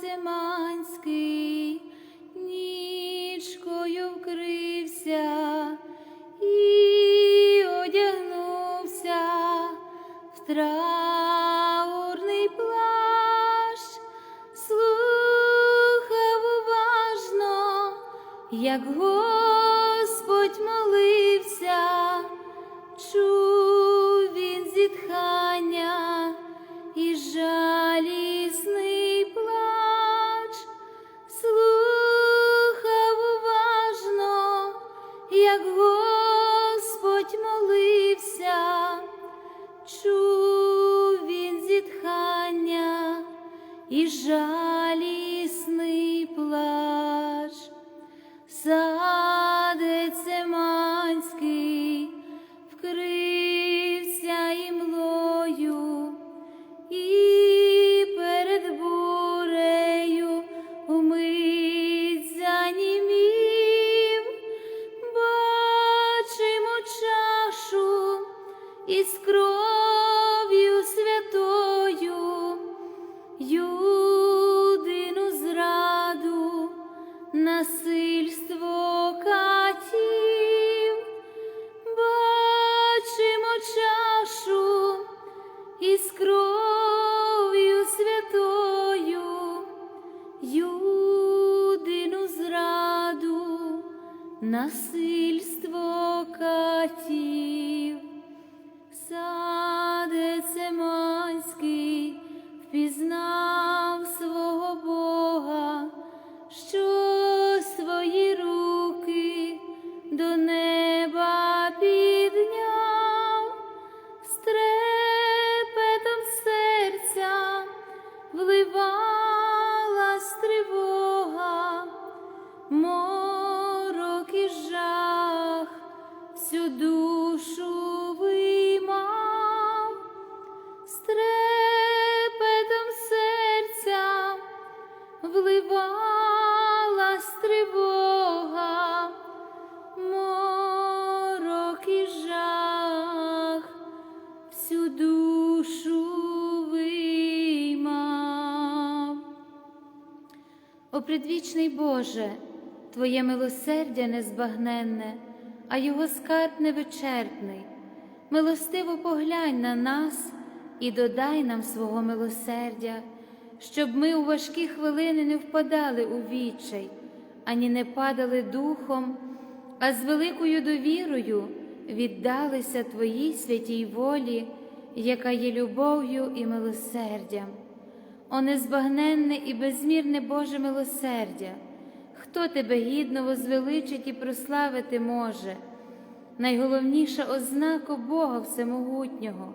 Циманський нічкою вкрився і одягнувся. В траурний плащ, слухав уважно, як Господь молився, чув він зітхання і жалісний з трепетом серця вливалась тривога, морок і жах всю душу виймав. О предвічний Боже, Твоє милосердя незбагненне, а Його скарб невичерпний. Милостиво поглянь на нас і додай нам свого милосердя, щоб ми у важкі хвилини не впадали у відчай, ані не падали духом, а з великою довірою віддалися Твоїй святій волі, яка є любов'ю і милосердям. О незбагненне і безмірне Боже милосердя, хто тебе гідно возвеличить і прославити може, найголовніша ознака Бога Всемогутнього,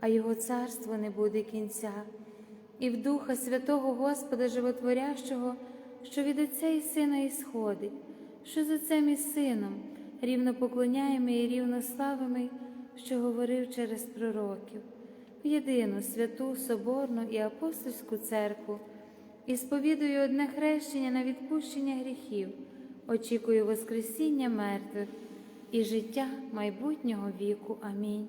а його царство не буде кінця, і в Духа Святого Господа Животворящого, що від Отця і Сина ісходить, що з Отцем і Сином рівно поклоняємо і рівно славимо, що говорив через пророків, в єдину святу, соборну і апостольську церкву, і сповідую одне хрещення на відпущення гріхів, очікую Воскресіння мертвих і життя майбутнього віку. Амінь.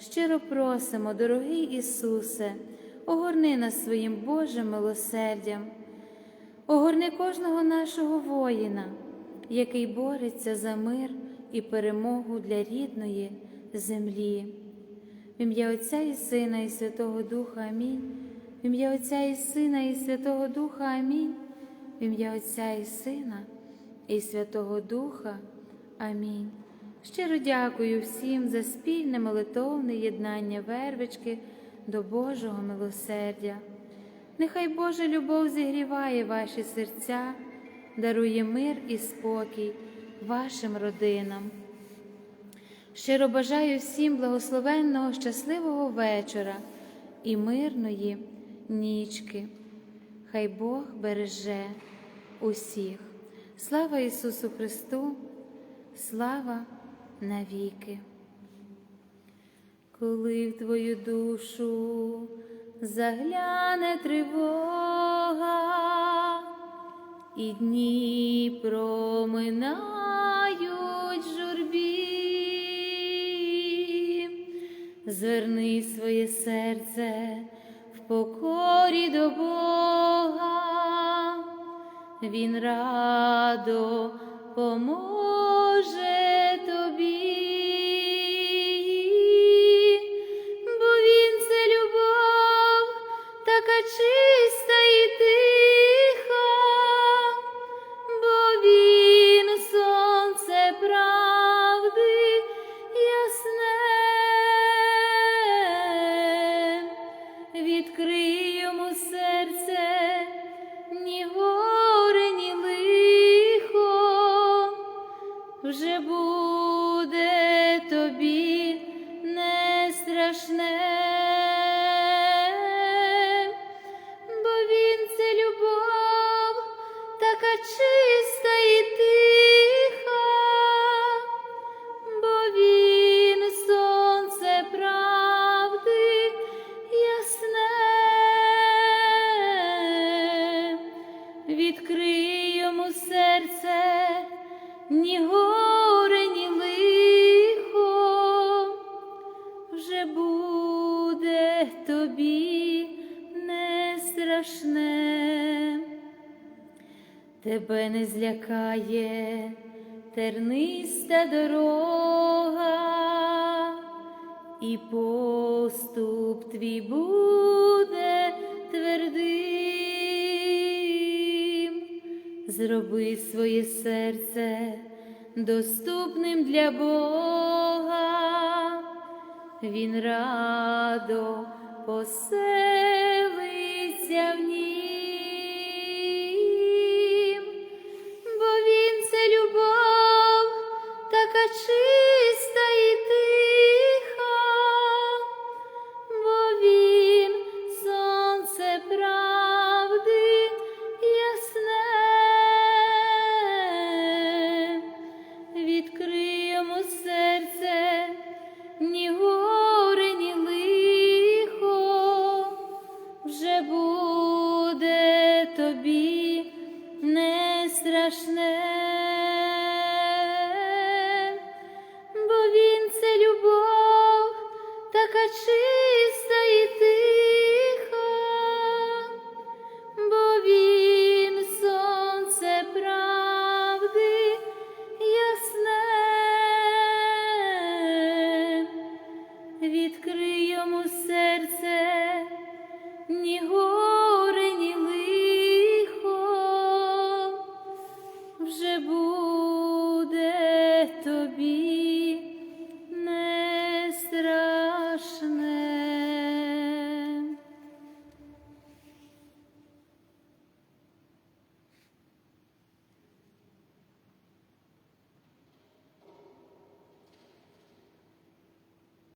Щиро просимо, дорогий Ісусе, огорни нас своїм Божим милосердям, огорни кожного нашого воїна, який бореться за мир і перемогу для рідної землі. В ім'я Отця і Сина, і Святого Духа Амінь. В ім'я Отця і Сина, і Святого Духа Амінь. В ім'я Отця і Сина, і Святого Духа. Амінь. Щиро дякую всім за спільне молитовне єднання вервички до Божого милосердя. Нехай Божа любов зігріває ваші серця, дарує мир і спокій вашим родинам. Щиро бажаю всім благословенного, щасливого вечора і мирної нічки. Хай Бог береже усіх. Слава Ісусу Христу! Слава! навіки. Коли в твою душу загляне тривога, і дні проминають журбі, зверни своє серце в покорі до Бога, він радо поможе. Jesus. чекає терниста дорога, і поступ твій буде твердим, зроби своє серце доступним для Бога, Він радо поселиться в ній. Takachi.